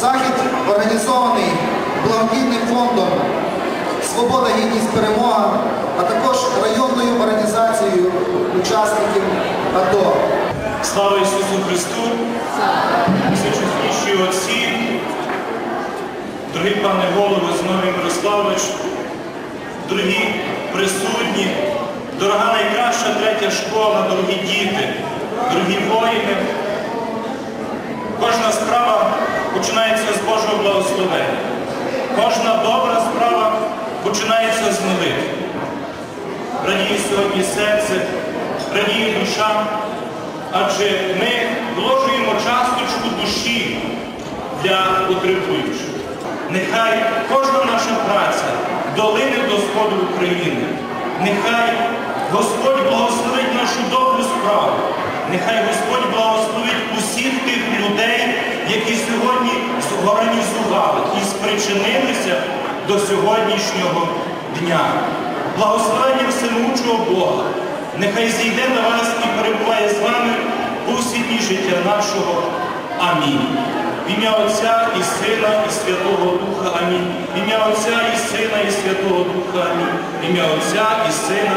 Захід організований благодійним фондом Свобода, гідність, перемога, а також районною організацією учасників АТО. Слава Ісусу Христу! Всечесніші отці, дорогі пане голови Зиновій Мирославович, дорогі присутні, дорога найкраща третя школа, дорогі діти, дорогі воїни. Кожна справа починається з Божого благословення. Кожна добра справа починається з молитви. Радіє сьогодні серце, радіє душа, адже ми вложуємо часточку душі для потребуючих. Нехай кожна наша праця долине до сходу України. Нехай Господь благословить нашу добру справу. Нехай Господь благословить усіх тих людей, які сьогодні зорганізували і спричинилися до сьогоднішнього дня. Благословення всемогучого Бога. Нехай зійде на вас і перебуває з вами у світлі життя нашого. Амінь. В ім'я Отця і Сина, і Святого Духа. Амінь. В ім'я Отця і Сина, і Святого Духа. Амінь. В ім'я Отця і Сина,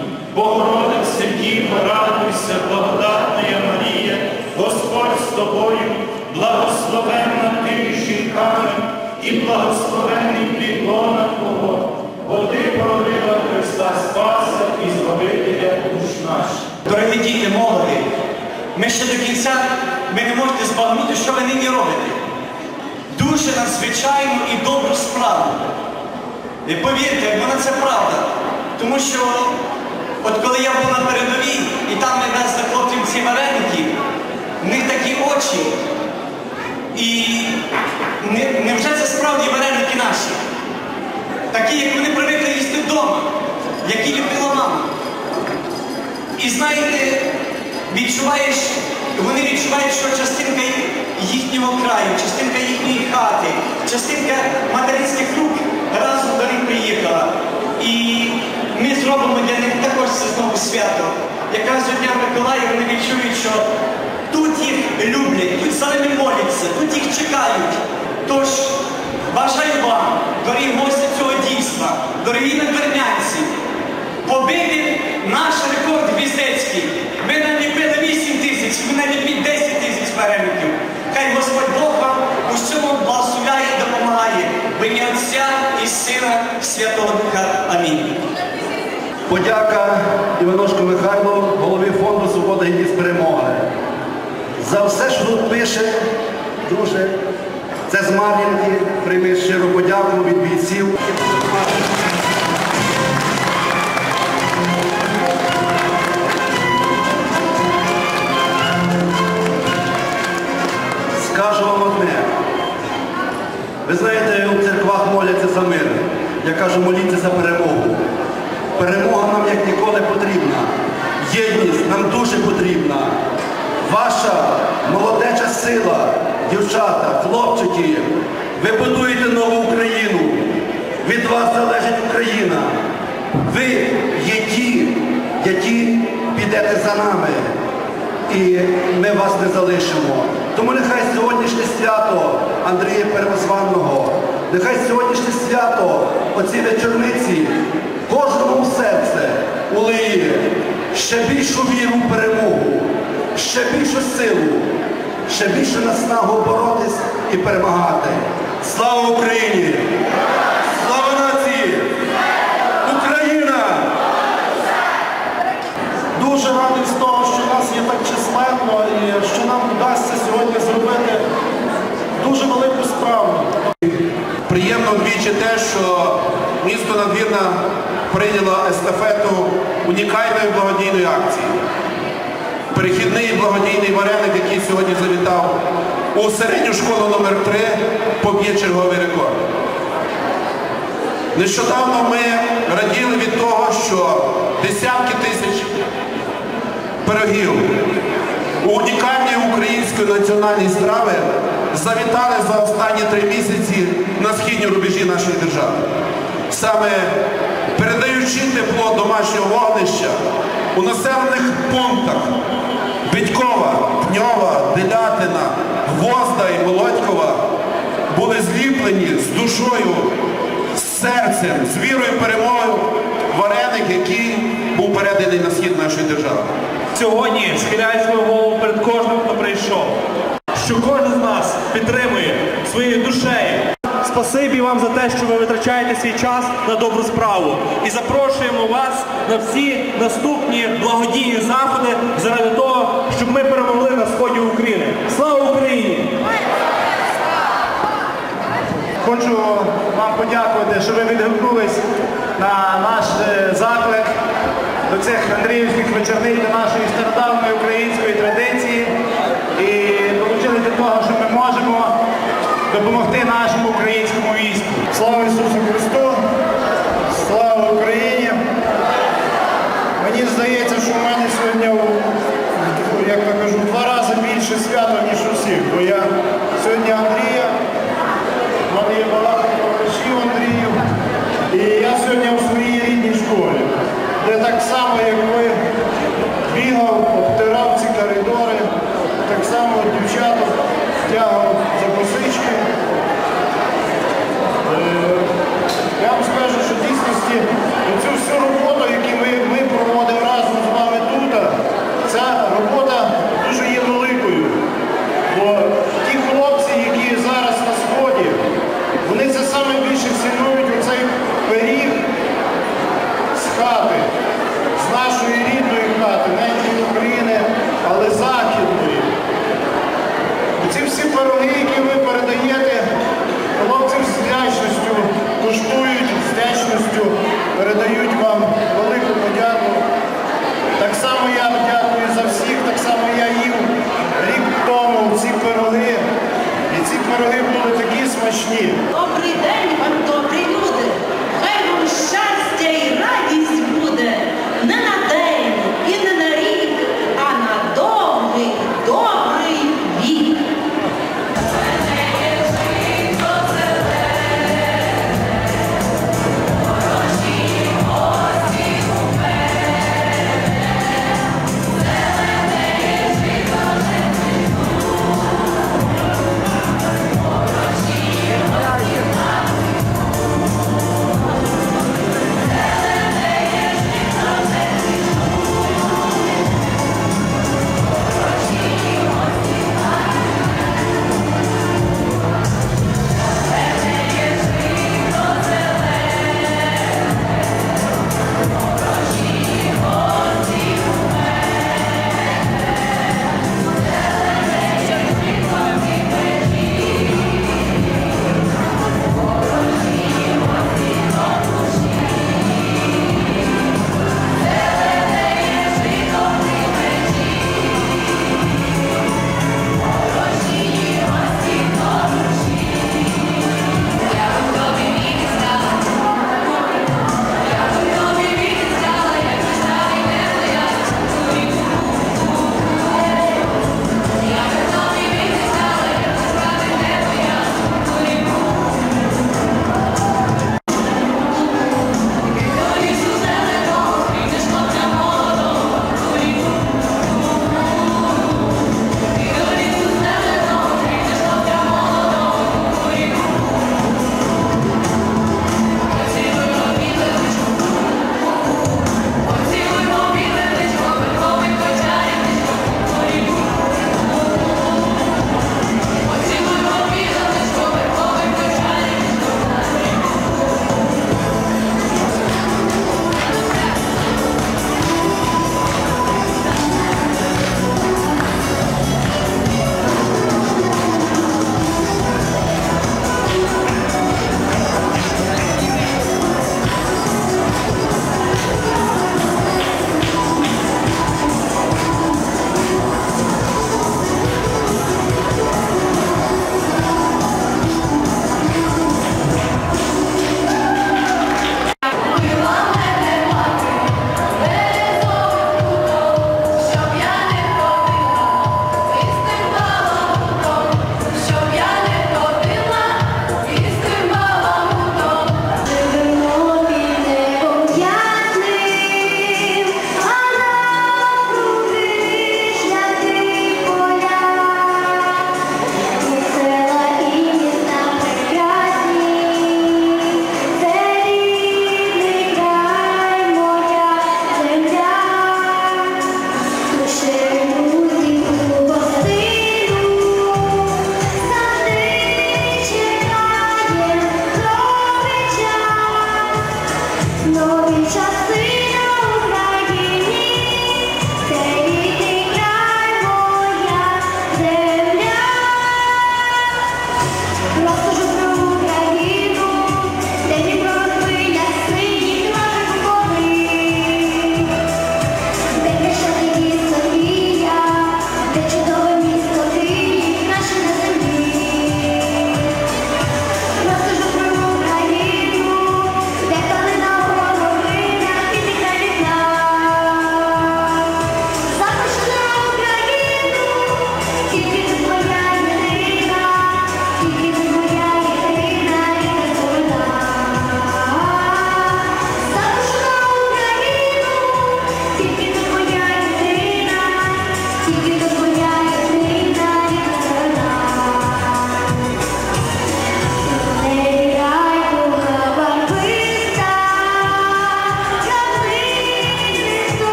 Богородице, Діво, радуйся, благодатна Марія, Господь з тобою, благословенна ти між жінками, і благословений плід лона Твого, бо ти породила Христа Спаса і Збавителя душ наших. Дорогі діти, молоді, ми ще до кінця ви не можете збагнути, що ви нині робите. Дуже надзвичайну і добру справу. І повірте, вона це правда. Тому що от коли я був на передовій, і там ми везли хлопців ці вареники, в них такі очі. І не, невже це справді вареники наші? Такі, як вони привикли їсти вдома, які любила мама. І знаєте, відчуваєш, вони відчувають, що частинка їхнього краю, частинка їхньої хати, частинка материнських рук разом до них приїхала. І ми зробимо для них також це знову свято. Якраз до Дня Миколая вони відчують, що тут їх люблять, тут за моляться, тут їх чекають. Тож бажаю вам, дорогі гості цього дійства, дорогі надвернянці, побити наш рекорд Гвіздецький. Ми наліпили 8 тисяч, ви наліпіть 10 тисяч вареників. Хай Господь Бог вам у всьому благословляє і допомагає. В ім'я Отця і Сина Святого. Подяка Іваношку Михайлу, голові фонду Свобода Гідність Перемоги. За все, що тут пише, дуже. Це з Мар'їнки. Прийми щиру подяку від бійців. Скажу вам одне. Ви знаєте, у церквах моляться за мир. Я кажу, моліться за перемогу. Перемога нам як ніколи потрібна. Єдність нам дуже потрібна. Ваша молодеча сила, дівчата, хлопчики, ви будуєте нову Україну. Від вас залежить Україна. Ви є ті, які підете за нами. І ми вас не залишимо. Тому нехай сьогоднішнє свято Андрія Первозванного, нехай сьогоднішнє свято, оці вечорниці, кожному в серце улиє ще більшу віру в перемогу, ще більшу силу, ще більше наснагу боротись і перемагати. Слава Україні! Слава нації! Україна! Дуже радий з того, що нас є так численно і що нам вдасться сьогодні зробити дуже велику справу. Приємно вдвічі те, що місто Надвірна прийняло естафету унікальної благодійної акції. Перехідний благодійний вареник, який сьогодні завітав у середню школу номер 3 поб'є черговий рекорд. Нещодавно ми раділи від того, що десятки тисяч пирогів у унікальні української національні страви завітали за останні три місяці на східні рубежі нашої держави. Саме передаючи тепло домашнього вогнища у населених пунктах Бідькова, Пньова, Делятина, Гвозда і Молодькова були зліплені з душою, з серцем, з вірою в перемогу вареник, який був переданий на схід нашої держави. Сьогодні схиляю свою голову перед кожним, хто прийшов, що кожен з нас підтримує своєю душею. Спасибі вам за те, що ви витрачаєте свій час на добру справу. І запрошуємо вас на всі наступні благодійні заходи заради того, щоб ми перемогли на сході України. Слава Україні! Хочу вам подякувати, що ви відгукнулись на наш е, заклик до цих Андріївських вечорниць, до нашої стародавньої української традиції і долучились до того, що ми можемо допомогти нашому українському війську. Слава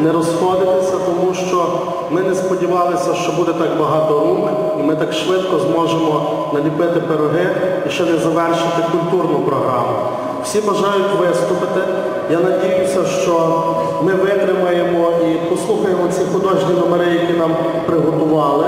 не розходитися, тому що ми не сподівалися, що буде так багато рук, і ми так швидко зможемо наліпити пироги і ще не завершити культурну програму. Всі бажають виступити. Я надіюся, що ми витримаємо і послухаємо ці художні номери, які нам приготували.